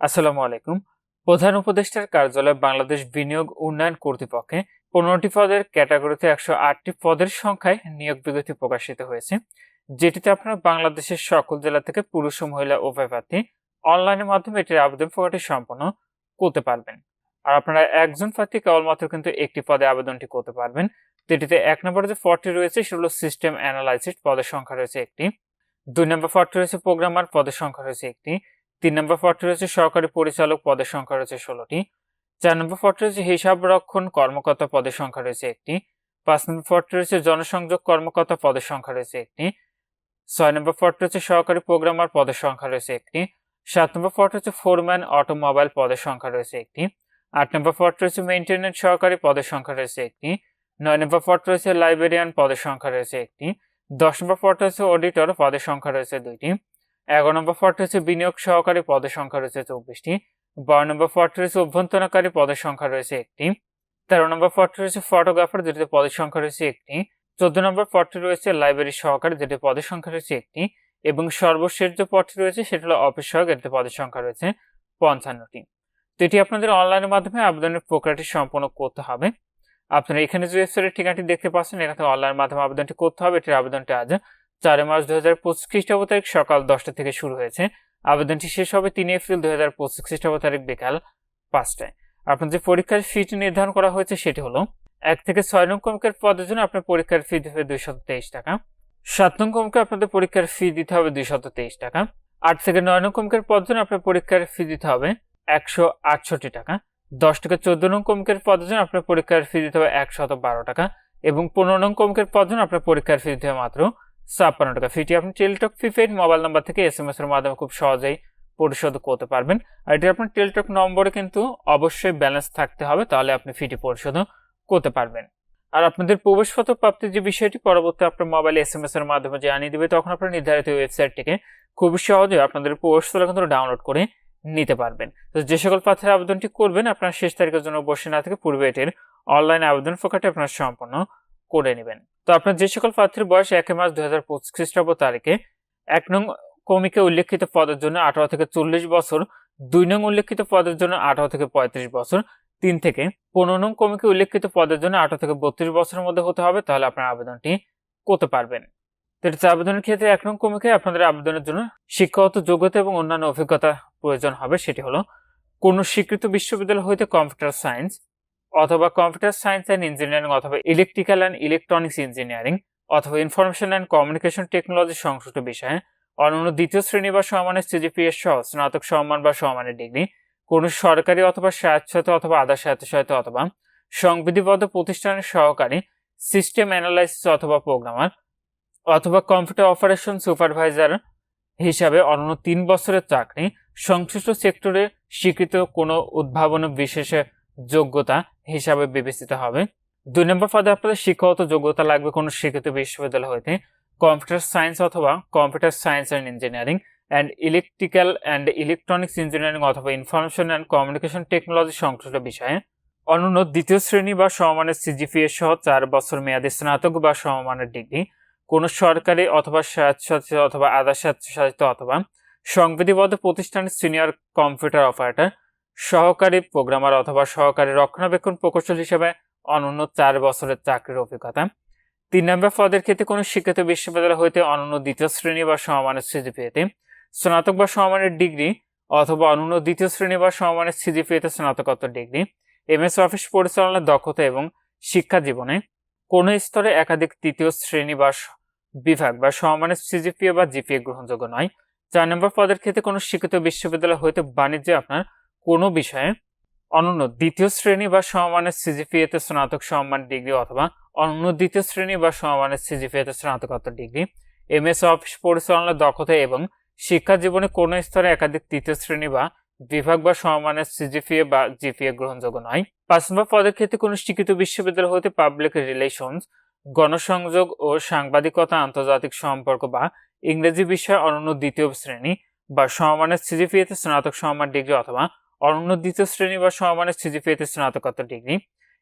আসসালামু আলাইকুম। প্রধান উপদেষ্টার কার্যালয় বাংলাদেশ বিনিয়োগ উন্নয়ন কর্তৃপক্ষে পনেরোটি পদের ক্যাটাগরিতে একশো আটটি পদের সংখ্যায় নিয়োগ বিজ্ঞপ্তি প্রকাশিত হয়েছে, যেটিতে আপনারা বাংলাদেশের সকল জেলা থেকে পুরুষ ও মহিলা উভয় প্রার্থী অনলাইনের মাধ্যমে এটির আবেদন প্রক্রিয়াটি সম্পন্ন করতে পারবেন। আর আপনারা একজন প্রার্থী কেবলমাত্র কিন্তু একটি পদে আবেদনটি করতে পারবেন, যেটিতে এক নম্বরে যে পদটি রয়েছে সেগুলো সিস্টেম অ্যানালাইসিস, পদের সংখ্যা রয়েছে একটি। দুই নম্বর পদটি রয়েছে প্রোগ্রামার, পদের সংখ্যা রয়েছে একটি। তিন নম্বর পদটি রয়েছে সহকারী পরিচালক পদের সংখ্যা রয়েছে ষোলোটি। চার নম্বর পদটি রয়েছে হিসাব রক্ষণ কর্মকর্তা পদের সংখ্যা রয়েছে একটি। পাঁচ নম্বর পদটি রয়েছে জনসংযোগ কর্মকর্তা পদের সংখ্যা রয়েছে একটি। ছয় নম্বর পদটি রয়েছে সহকারী প্রোগ্রামার পদের সংখ্যা রয়েছে একটি। সাত নম্বর পদটি হচ্ছে ফোরম্যান অটোমোবাইল পদের সংখ্যা রয়েছে একটি। আট নম্বর পদটি রয়েছে মেইনটেনেন্স সহকারী পদের সংখ্যা রয়েছে একটি। নয় নম্বর পদটি রয়েছে লাইব্রেরিয়ান পদের সংখ্যা রয়েছে একটি। দশ নম্বর পদটি হচ্ছে অডিটর পদের সংখ্যা রয়েছে দুইটি। এগারো নম্বর পদটি হচ্ছে বিনিয়োগ সহকারী পদের সংখ্যা রয়েছে চব্বিশটি। বারো নম্বর পদটি রয়েছে অভ্যন্তরণকারী পদের সংখ্যা রয়েছে একটি। তেরো নম্বর পদটি রয়েছে ফটোগ্রাফার যেটিতে পদের সংখ্যা রয়েছে একটি। চোদ্দ নম্বর পদটি রয়েছে লাইব্রেরি সহকারী যেটি পদের সংখ্যা রয়েছে একটি। এবং সর্বশেষ যে পদটি রয়েছে সেটা হলো অফিস সহকারী যেটিতে পদের সংখ্যা রয়েছে পঞ্চান্নটি। তো এটি আপনাদের অনলাইনের মাধ্যমে আবেদনের প্রক্রিয়াটি সম্পন্ন করতে হবে। আপনারা এখানে যে ওয়েবসাইটের ঠিকানাটি দেখতে পাচ্ছেন, এখানে থেকে অনলাইন মাধ্যমে আবেদনটি করতে হবে। এটির আবেদনটি আজ চারে মার্চ দুই হাজার পঁচিশ খ্রিস্টাব্দ তারিখ সকাল দশটা থেকে শুরু হয়েছে। আবেদনটি শেষ হবে তিন এপ্রিল দুই হাজার পঁচিশ খ্রিস্টাব্দ তারিখ বিকাল পাঁচটায়। আপনার যে পরীক্ষার ফিটি নির্ধারণ করা হয়েছে সেটি হলো এক থেকে ছয় নং কমকের পদের জন্য আপনার পরীক্ষার ফি দিতে হবে দুইশত তেইশ টাকা, সাত নং কমকে আপনাদের পরীক্ষার ফি দিতে হবে দুইশত তেইশ টাকা, আট থেকে নয় নং কমকের পদের জন্য আপনার পরীক্ষার ফি দিতে হবে একশো আটষট্টি টাকা, দশ থেকে চোদ্দ নং কমকের পদের জন্য আপনার পরীক্ষার ফি দিতে হবে একশত বারো টাকা এবং পনেরো নং কমকের পদের জন্য আপনার পরীক্ষার ফি দিতে হবে মাত্র ছাপ্পান্ন টাকা ফিটি আপনি টেলটক প্রিপেড মোবাইল নাম্বার থেকে এস এম এস এর মাধ্যমে খুব সহজেই পরিশোধ করতে পারবেন। আর এটি আপনার টেলটক নম্বরে কিন্তু অবশ্যই ব্যালেন্স থাকতে হবে, তাহলে আপনি ফিটি পরিশোধ করতে পারবেন। আর আপনাদের প্রবেশপত্র প্রাপ্তির যে বিষয়টি, পরবর্তী আপনার মোবাইল এস এম এস এর মাধ্যমে জানিয়ে দিবে, তখন আপনার নির্ধারিত ওয়েবসাইট থেকে খুব সহজে আপনাদের প্রবেশপত্র কিন্তু ডাউনলোড করে নিতে পারবেন। তো যে সকল প্রার্থীর আবেদনটি করবেন, আপনার শেষ তারিখের জন্য বসে না থেকে পূর্বে এটির অনলাইন আবেদন প্রক্রিয়াটি আপনার সম্পন্ন করে নেবেন। তো আপনার যে সকল প্রার্থীর বয়স এক মাস দুই হাজার পঁচিশ খ্রিস্টাব্দ তারিখে, এক নং কমিকে উল্লেখিত পদের জন্য আঠারো থেকে চল্লিশ বছর, দুই নং উল্লেখিত পদের জন্য আঠারো থেকে পঁয়ত্রিশ বছর, তিন থেকে পনেরো নং কমিকে উল্লেখিত পদের জন্য আঠারো থেকে বত্রিশ বছরের মধ্যে হতে হবে, তাহলে আপনার আবেদনটি করতে পারবেন। তো এটাতে আবেদনের ক্ষেত্রে এক নং কমিকে আপনাদের আবেদনের জন্য শিক্ষাগত যোগ্যতা এবং অন্যান্য অভিজ্ঞতা প্রয়োজন হবে, সেটি হলো কোনো স্বীকৃত বিশ্ববিদ্যালয় হইতে কম্পিউটার সায়েন্স অথবা কম্পিউটার সায়েন্স অ্যান্ড ইঞ্জিনিয়ারিং অথবা ইলেকট্রিক্যাল অ্যান্ড ইলেকট্রনিক্স ইঞ্জিনিয়ারিং অথবা ইনফরমেশন অ্যান্ড কমিউনিকেশন টেকনোলজি সংশ্লিষ্ট বিষয়ে অনন্য দ্বিতীয় শ্রেণি বা সমানের সিজিপিএস সহ স্নাতক সম্মান বা সমানের ডিগ্রি, কোনো সরকারি অথবা স্বায়ত্তশাসিত অথবা আধা স্বায়ত্তশাসিত অথবা সংবিধিবদ্ধ প্রতিষ্ঠানের সহকারী, সিস্টেম অ্যানালাইসিস অথবা প্রোগ্রামার অথবা কম্পিউটার অপারেশন সুপারভাইজার হিসাবে অনন্য তিন বছরের চাকরি, সংশ্লিষ্ট সেক্টরে স্বীকৃত কোনো উদ্ভাবন বিশেষে যোগ্যতা হিসাবে বিবেচিত হবে। দুই নম্বর পদে আপনাদের শিক্ষাগত যোগ্যতা লাগবে কোনো স্বীকৃত বিশ্ববিদ্যালয় হইতে। কম্পিউটার সায়েন্স অথবা computer science and engineering and electrical and electronics engineering অথবা ইনফরমেশন অ্যান্ড কমিউনিকেশন টেকনোলজি সংশ্লিষ্ট বিষয়ে। অনন্য দ্বিতীয় শ্রেণি বা সমমানের সিজিপিএ সহ চার বছর মেয়াদী স্নাতক বা সমমানের ডিগ্রি। কোনো সরকারি অথবা স্বায়ত্তশাসিত অথবা আধা স্বায়ত্তশাসিত অথবা সংবিধিবদ্ধ প্রতিষ্ঠানের সিনিয়র কম্পিউটার অপারেটর। সহকারী প্রোগ্রামার অথবা সহকারী রক্ষণাবেক্ষণ প্রকৌশল হিসেবে অনন্য চার বছরের চাকরির অভিজ্ঞতা। তিন নম্বর পদের ক্ষেত্রে কোনো শিক্ষিত বিশ্ববিদ্যালয় হইতে অনন্য দ্বিতীয় শ্রেণি বা সমমানের সিজিপিএতে স্নাতক বা সমমানের ডিগ্রি অথবা অনন্য দ্বিতীয় শ্রেণি বা সমমানের সিজিপিএতে স্নাতকোত্তর ডিগ্রি। এম এস অফিস পরিচালনার দক্ষতা এবং শিক্ষা জীবনে কোনো স্তরে একাধিক তৃতীয় শ্রেণি বা বিভাগ বা সমমানের সিজিপিএ বা জিপিএ গ্রহণযোগ্য নয়। চার নম্বর পদের ক্ষেত্রে কোনো শিক্ষিত বিশ্ববিদ্যালয় হইতে বাণিজ্যে আপনার কোনো বিষয়ে অনন্য দ্বিতীয় শ্রেণি বা সমমানের সিজিপিএতে স্নাতক সম্মান ডিগ্রি অথবা অনন্য দ্বিতীয় শ্রেণি বা সমমানের সিজিপিএতে স্নাতকোত্তর ডিগ্রি। এম এস অফিস পরিচালনার দক্ষতা এবং শিক্ষা জীবনে কোনো স্তরে একাধিক তৃতীয় শ্রেণি বা বিভাগ বা সমমানের সিজিপিএ বা জিপিএ গ্রহণযোগ্য নয়। পাঁচ নম্বর পদের ক্ষেত্রে কোনো শিক্ষিত বিশ্ববিদ্যালয় হতে পাবলিক রিলেশনস গণসংযোগ ও সাংবাদিকতা, আন্তর্জাতিক সম্পর্ক বা ইংরেজি বিষয়ে অনন্য দ্বিতীয় শ্রেণি বা সমমানের সিজিপিএতে স্নাতক সম্মান ডিগ্রি অথবা অনন্য দ্বিতীয় শ্রেণি বা সমমানের সিজিপিএতে স্নাতকোত্তর ডিগ্রি।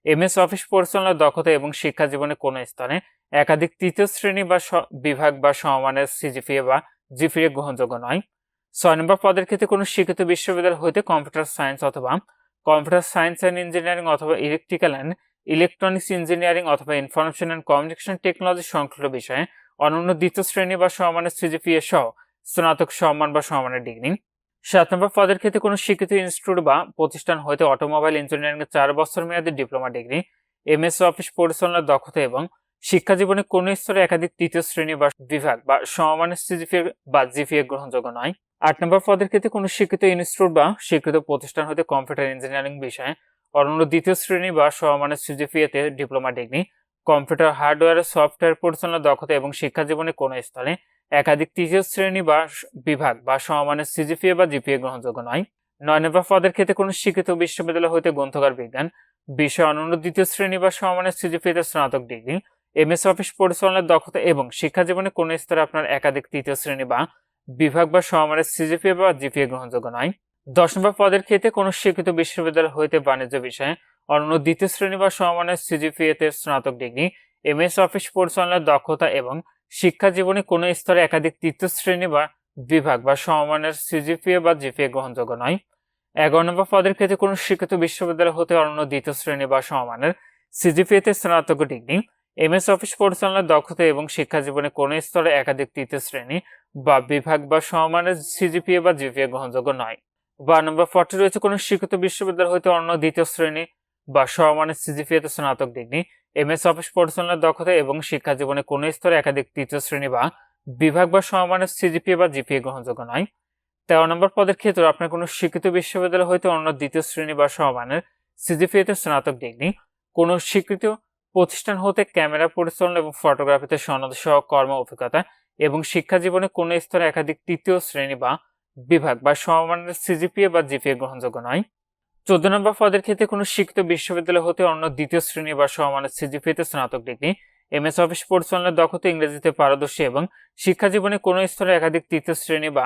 এম এস অফিস পরিচালনার দক্ষতা এবং শিক্ষা জীবনে কোনো স্থানে একাধিক তৃতীয় শ্রেণি বা বিভাগ বা সমমানের সিজিপিএ বা জিপিএ গ্রহণযোগ্য নয়। ছয় নম্বর পদের ক্ষেত্রে কোনো শিক্ষিত বিশ্ববিদ্যালয় হইতে কম্পিউটার সায়েন্স অথবা কম্পিউটার সায়েন্স অ্যান্ড ইঞ্জিনিয়ারিং অথবা ইলেকট্রিক্যাল অ্যান্ড ইলেকট্রনিক্স ইঞ্জিনিয়ারিং অথবা ইনফরমেশন অ্যান্ড কমিউনিকেশন টেকনোলজি সংক্রান্ত বিষয়ে অনন্য দ্বিতীয় শ্রেণি বা সমানের সিজিপিএ সহ স্নাতক সম্মান বা সমানের ডিগ্রি। সাত নম্বর পদের ক্ষেত্রে কোনো শিক্ষিত ইনস্টিটিউট বা প্রতিষ্ঠান হইতে অটোমোবাইল ইঞ্জিনিয়ারিং এর চার বছর মেয়াদী ডিপ্লোমা ডিগ্রি এমএস অফিস পরিচালনার দক্ষতা এবং শিক্ষা জীবনে কোন স্তরে একাধিক তৃতীয় শ্রেণি বা বিভাগ বা সমমানের সিজিপিএ বা জিপিএ গ্রহণযোগ্য নয়। আট নম্বর পদের ক্ষেত্রে কোনো শিক্ষিত ইনস্টিটিউট বা স্বীকৃত প্রতিষ্ঠান হতে কম্পিউটার ইঞ্জিনিয়ারিং বিষয়ে অনন্য দ্বিতীয় শ্রেণি বা সমমানের সিজিপিএতে diploma degree computer hardware software পরিচালনার দক্ষতা এবং শিক্ষা জীবনে কোনো স্থলে একাধিক তৃতীয় শ্রেণি বা বিভাগ বা সমমানের সিজিপিএ বা জিপিএ গ্রহণযোগ্য নয়। নয় নম্বর পদের ক্ষেত্রে কোনো শিক্ষিত বিশ্ববিদ্যালয় হতে গ্রন্থকার বিজ্ঞান, বিষয় অনন্য দ্বিতীয় শ্রেণি বা সমমানের সিজিপিএতে স্নাতক ডিগ্রি এমএস অফিস পরিচালনার দক্ষতা এবং শিক্ষা জীবনে কোনো স্তরে আপনার একাধিক তৃতীয় শ্রেণি বা বিভাগ বা সমমানের সিজিপিএ বা জিপিএ গ্রহণযোগ্য নয়। দশ নম্বর পদের ক্ষেত্রে কোনো শিক্ষিত বিশ্ববিদ্যালয় হইতে বাণিজ্য বিষয়ে অনন্য দ্বিতীয় শ্রেণি বা সমমানের সিজিপিএতে স্নাতক ডিগ্রি এমএস অফিস পরিচালনার দক্ষতা এবং শিক্ষা জীবনে কোনো স্তরে একাধিক তৃতীয় শ্রেণি বা বিভাগ বা সমমানের সিজিপিএ বা জিপিএ গ্রহণযোগ্য নয়। এগারো নম্বর পদের ক্ষেত্রে কোনো শিক্ষিত বিশ্ববিদ্যালয় হতে অনন্য দ্বিতীয় শ্রেণি বা সমমানের সিজিপিএতে স্নাতক ডিগ্রি। এম এস অফিস পরিচালনার দক্ষতা এবং শিক্ষা জীবনে কোনো স্তরে একাধিক তৃতীয় শ্রেণি বা বিভাগ বা সমমানের সিজিপিএ বা জিপিএ গ্রহণযোগ্য নয়। বা নম্বর ফর্টি রয়েছে কোনো শিক্ষিত বিশ্ববিদ্যালয় হতে অন্য দ্বিতীয় শ্রেণি বা সমমানের সিজিপিএতে স্নাতক ডিগ্রি এম এস অফিস পরিচালনার দক্ষতা এবং শিক্ষা জীবনে কোনো স্তরে একাধিক তৃতীয় শ্রেণি বা বিভাগ বা সমমানের সিজিপিএ বা জিপিএ গ্রহণযোগ্য নয়। তেরো নম্বর পদের ক্ষেত্রে আপনার কোনো শিক্ষিত বিশ্ববিদ্যালয় হইতে অন্য দ্বিতীয় শ্রেণি বা সমমানের সিজিপিএতে স্নাতক ডিগ্রি কোনো স্বীকৃত প্রতিষ্ঠান হতে ক্যামেরা পরিচালনা এবং ফটোগ্রাফিতে সনদ সহ কর্ম অভিজ্ঞতা এবং শিক্ষা জীবনে কোনো স্তরে একাধিক তৃতীয় শ্রেণি বা বিভাগ বা সমমানের সিজিপিএ বা জিপিএ গ্রহণযোগ্য নয়। চোদ্দ নম্বর পদের ক্ষেত্রে কোনো শিক্ষিত বিশ্ববিদ্যালয় হতে অন্য দ্বিতীয় শ্রেণি বা সমমানের সিজিপিএতে স্নাতক ডিগ্রি, এমএস অফিস পরিচালনার দক্ষতা ইংরেজিতে পারদর্শী এবং শিক্ষা জীবনে কোনো স্তরে একাধিক তৃতীয় শ্রেণি বা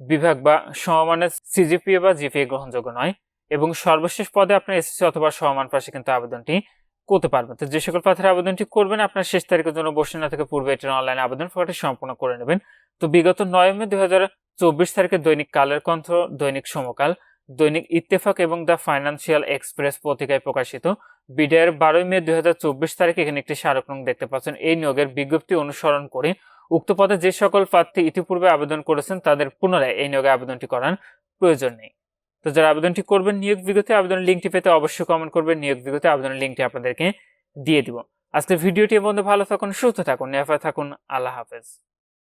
বিভাগ বা সমমানের সিজিপিএ বা জিপিএ গ্রহণযোগ্য নয় এবং সর্বশেষ পদে আপনার এসএসসি অথবা সমান পাশে কিন্তু আবেদনটি করতে পারবেন। তো যে সকল পাথরের আবেদনটি করবেন, আপনার শেষ তারিখের জন্য বসে না থেকে পূর্বে এটির অনলাইনে আবেদন ফর্মটি সম্পূর্ণ করে নেবেন। তো বিগত নয় মে দুই হাজার চব্বিশ তারিখে দৈনিক কালের কণ্ঠ, দৈনিক সমকাল দৈনিক ইত্তেফাক এবং দ্য ফাইন্যান্সিয়াল এক্সপ্রেস পত্রিকায় প্রকাশিত। বিডিআর বারোই মে দুই হাজার চব্বিশ তারিখে এখানে একটি স্মারক নং দেখতে পাচ্ছেন। এই নিয়োগের বিজ্ঞপ্তি অনুসরণ করে উক্ত পদে যে সকল প্রার্থী ইতিপূর্বে আবেদন করেছেন, তাদের পুনরায় এই নিয়োগে আবেদনটি করার প্রয়োজন নেই। তো যারা আবেদনটি করবেন, নিয়োগ বিগতে আবেদনের লিঙ্কটি পেতে অবশ্যই কমেন্ট করবেন। নিয়োগ বিগতে আবেদনের লিঙ্কটি আপনাদেরকে দিয়ে দিব। আজকের ভিডিওটি বন্ধু ভালো থাকুন, সুস্থ থাকুন নেফা থাকুন। আল্লাহ হাফেজ।